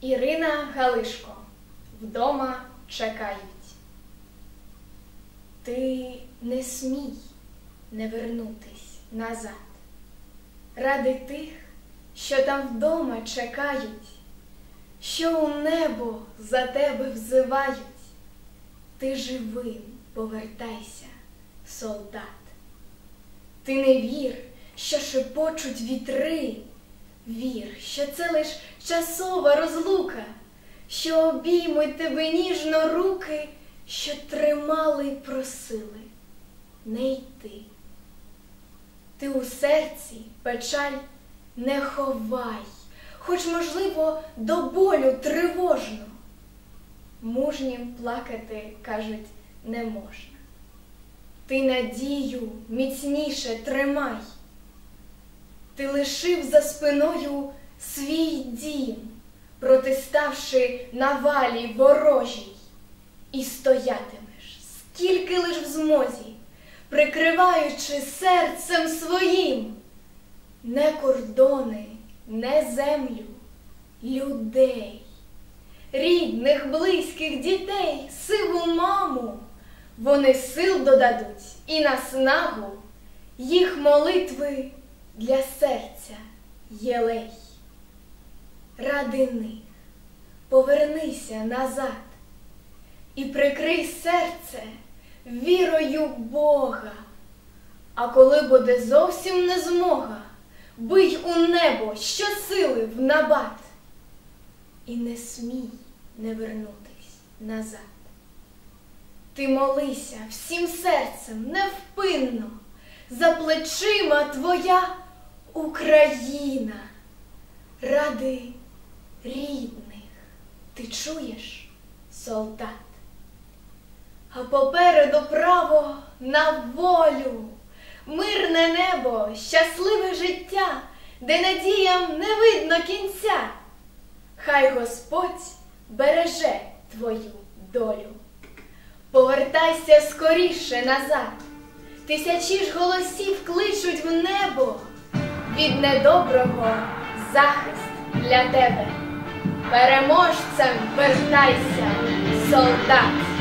Ірина Галишко. Вдома чекають. Ти не смій не вернутись назад. Ради тих, що там вдома чекають, що у небо за тебе взивають. Ти живим повертайся, солдат. Ти не вір, що шепочуть вітри. Вір, що це лиш часова розлука, що обіймуть тебе ніжно руки, що тримали й просили не йти. Ти у серці печаль не ховай, хоч, можливо, до болю тривожно. Мужнім плакати, кажуть, не можна. Ти надію міцніше тримай. Ти лишив за спиною свій дім, протиставши навалі ворожій, і стоятимеш, скільки лиш в змозі, прикриваючи серцем своїм. Не кордони, не землю, людей, рідних, близьких дітей, сиву маму. Вони сил додадуть і наснагу їх молитви для серця єлей. Ради них повернися назад і прикрий серце вірою Бога. А коли буде зовсім не змога, бий у небо щосили в набат. І не смій не вернутись назад. Ти молися всім серцем невпинно, за плечима твоя Україна, ради рідних, ти чуєш, солдат, а попереду право на волю, мирне небо, щасливе життя, де надіям не видно кінця. Хай Господь береже твою долю. Повертайся скоріше назад, тисячі ж голосів кличуть в небо, від недоброго захист для тебе. Переможцем вертайся, солдат.